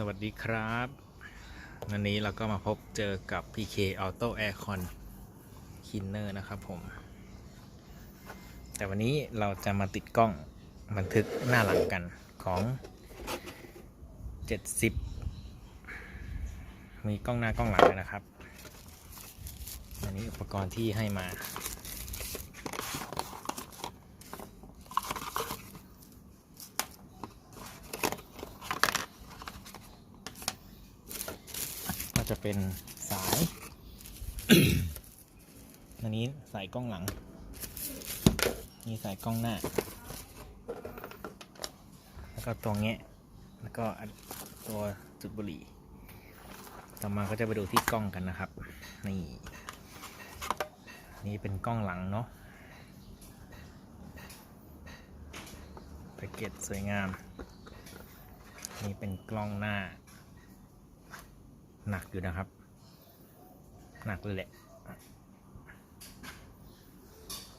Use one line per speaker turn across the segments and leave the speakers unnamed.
สวัสดีครับวันนี้เราก็มาพบเจอกับ PK Auto Aircon Cleaner นะครับผม แต่วันนี้เราจะมาติดกล้องบันทึกหน้าหลังกันของ 70 มีกล้องหน้ากล้องหลังนะครับ อันนี้อุปกรณ์ที่ให้มา จะเป็นสาย อันนี้สายกล้องหลัง นี่สายกล้องหน้า แล้วก็ตัวเงี้ย แล้วก็ตัวจุดบุหรี่ ต่อมาก็จะไปดูที่กล้องกันนะครับ นี่ นี่เป็นกล้องหลังเนาะแพ็กเกจสวยงาม นี่เป็นกล้องหน้า หนักอยู่นะครับ หนักเลยแหละ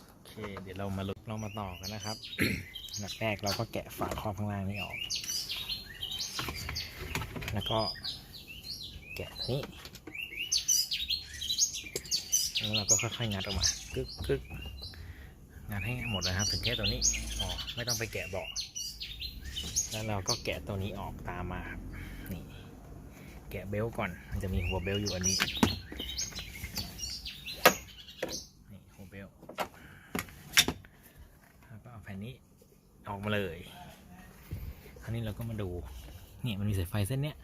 โอเค เดี๋ยวเรามาลุกเรามาต่อกันนะครับหนักแรกเราก็แกะฝาครอบข้างล่างนี้ออก แล้วก็แกะนี้แล้วเราก็ค่อยๆงัดออกมากึกกึกงัดให้หมดนะครับ ถึงแค่ตัวนี้อ๋อไม่ต้องไปแกะเบาะแล้วเราก็แกะตัวนี้ออกตามมาครับ แกะเบลต์ก่อน มันจะมีหัวเบลต์อยู่อันนี้นี่หัวเบลต์แล้วก็เอาแผ่นนี้ออกมาเลยคราวนี้เราก็มาดูนี่มันมีสายไฟเส้นเนี้ย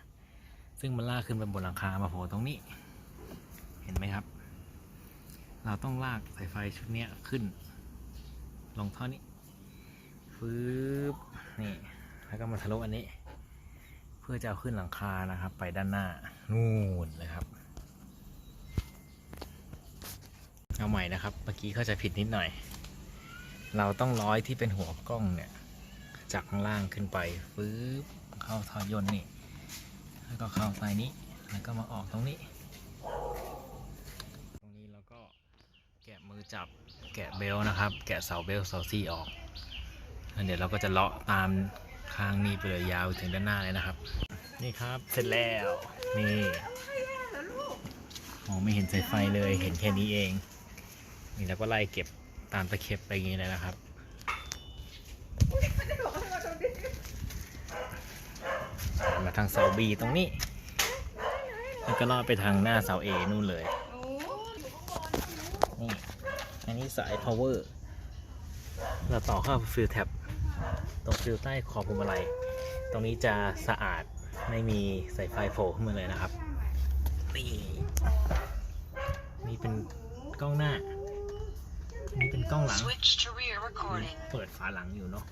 ซึ่งมันลากขึ้นไปบนหลังคามาโผล่ตรงนี้ เห็นไหมครับ เราต้องลากสายไฟชุดเนี้ยขึ้น ลงท่อนี้ฟืบนี่แล้วก็มาทะลุอันนี้ พื่อจะเอาขึ้นหลังคานะครับ ไปด้านหน้านู่นเลยครับ เอาใหม่นะครับ เมื่อกี้เข้าใจผิดนิดหน่อย เราต้องร้อยที่เป็นหัวกล้องเนี่ย จากข้างล่างขึ้นไปฟื้เข้าทอยนนี่ แล้วก็เข้าใต้นี้ แล้วก็มาออกตรงนี้ ตรงนี้เราก็แกะมือจับแกะเบลต์นะครับ แกะเสาเบลต์เสาซี่ออกแล้วเดี๋ยวเราก็จะเลาะตาม ข้างนี้ไปเลยยาวถึงด้านหน้าเลยนะครับ นี่ครับเสร็จแล้วนี่มองไม่เห็นสายไฟเลยเห็นแค่นี้เอง นี่แล้วก็ไล่เก็บตามตะเข็บไปอย่างนี้เลยนะครับมาทางเสาบีตรงนี้ แล้วก็ลอดไปทางหน้าเสาเอนู่นเลยนี่อันนี้สาย power เราต่อเข้าฟิลแท็บ ตรงฟิลใต้ขอบพวงมาลัยตรงนี้จะสะอาดไม่มีสายไฟโผล่ขึ้นมาเลยนะครับ นี่นี่เป็นกล้องหน้า นี่เป็นกล้องหลัง
Switch to rear recording.
เปิดฝาหลังอยู่เนาะ